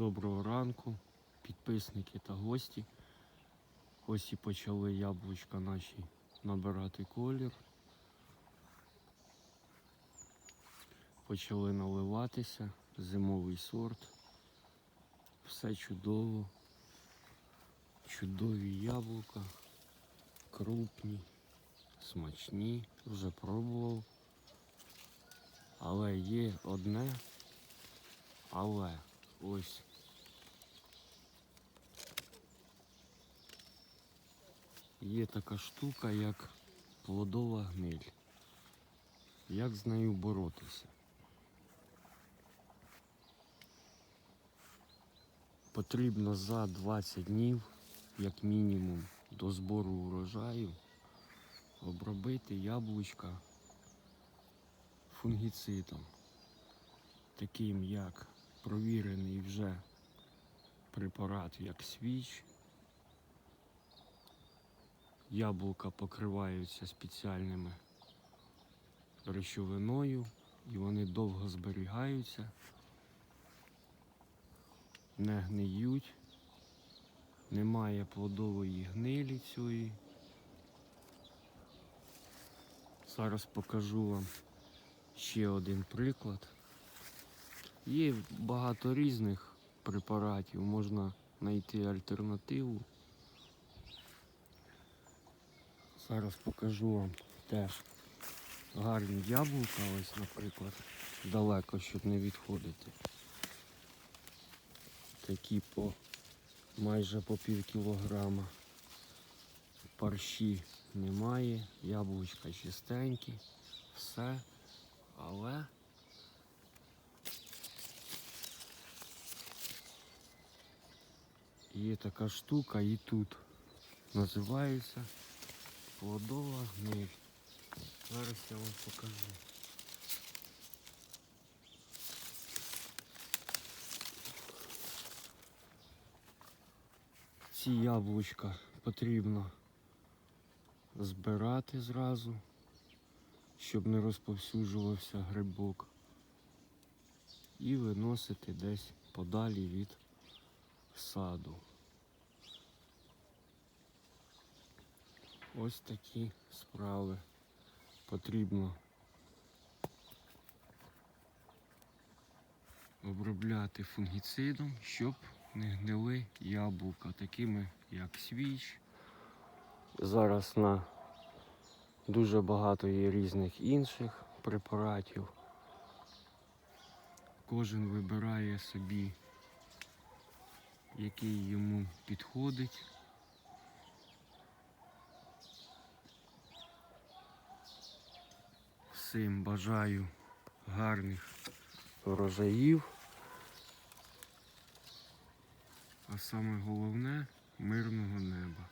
Доброго ранку, підписники та гості. Ось і почали яблучка наші набирати колір. Почали наливатися, зимовий сорт. Все чудово. Чудові яблука, крупні, смачні, вже пробував. Але є одне, але ось є така штука, як плодова гниль. Як з нею боротися? Потрібно за 20 днів, як мінімум, до збору урожаю обробити яблучка фунгіцидом, таким як провірений вже препарат, як свіч. Яблука покриваються спеціальними речовиною і вони довго зберігаються, не гниють, немає плодової гнилі цієї. Зараз покажу вам ще один приклад. Є багато різних препаратів, можна знайти альтернативу. Зараз покажу вам теж гарні яблука, ось, наприклад, далеко, щоб не відходити. Такі по майже по пів кілограма. Парші немає, яблучка чистенькі, все, але є така штука і тут називається плодова гниль. Зараз я вам покажу. Ці яблучка потрібно збирати зразу, щоб не розповсюджувався грибок. І виносити десь подалі від саду. Ось такі справи. Потрібно обробляти фунгіцидом, щоб не гнили яблука, такими як свіч. Зараз на дуже багато є різних інших препаратів. Кожен вибирає собі, який йому підходить. Всім бажаю гарних врожаїв. А саме головне мирного неба.